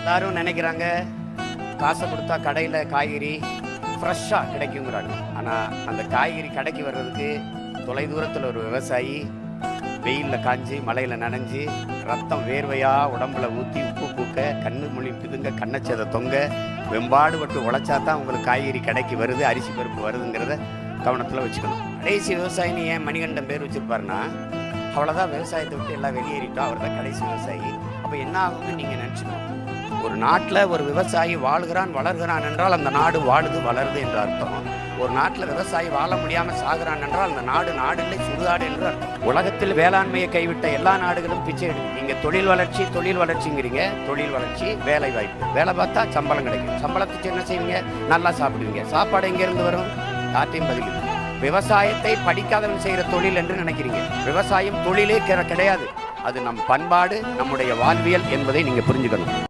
எல்லாரும் நினைக்கிறாங்க காசை கொடுத்தா கடையில் காய்கறி ஃப்ரெஷ்ஷாக கிடைக்குங்கிறாங்க. ஆனால் அந்த காய்கறி கடைக்கு வர்றதுக்கு தொலைதூரத்தில் ஒரு விவசாயி வெயிலில் காஞ்சி மழையில் நனைஞ்சு ரத்தம் வேர்வையாக உடம்புல ஊற்றி உப்பு பூக்க கண்ணு மொழி பிதுங்க கண்ணச்சதை தொங்க வெம்பாடுபட்டு உழைச்சா தான் உங்களுக்கு காய்கறி கடைக்கு வருது அரிசி பருப்பு வருதுங்கிறத கவனத்தில் வச்சுக்கணும். கடைசி விவசாயின்னு ஏன் மணிகண்டன் பேர் வச்சுருப்பாருன்னா அவ்வளோதான் விவசாயத்தை விட்டு எல்லாம் வெளியேறிட்டோம் அவர் தான் கடைசி விவசாயி. அப்போ என்ன ஆகும்னு நீங்கள் நினச்சிக்கணும்? ஒரு நாட்டில் ஒரு விவசாயி வாழ்கிறான் வளர்கிறான் என்றால் அந்த நாடு வாழுது வளருது என்று அர்த்தம். ஒரு நாட்டில் விவசாயி வாழ முடியாமல் சாகிறான் என்றால் அந்த நாடு நாடு இல்லை சுடுகாடு என்று அர்த்தம். உலகத்தில் வேளாண்மையை கைவிட்ட எல்லா நாடுகளும் பிச்சை எடுக்கும். தொழில் வளர்ச்சி தொழில் வளர்ச்சிங்கிறீங்க. தொழில் வளர்ச்சி வேலை வாய்ப்பு. வேலை பார்த்தா சம்பளம் கிடைக்கும். சம்பளத்துக்கு என்ன செய்வீங்க? நல்லா சாப்பிடுவீங்க. சாப்பாடு எங்கேருந்து வரும்? யார்ட்டையும் பதில் விவசாயத்தை படிக்காதவன் செய்கிற தொழில் என்று நினைக்கிறீங்க. விவசாயம் தொழிலே கிடையாது. அது நம் பண்பாடு நம்முடைய வாழ்வியல் என்பதை நீங்கள் புரிஞ்சுக்கணும்.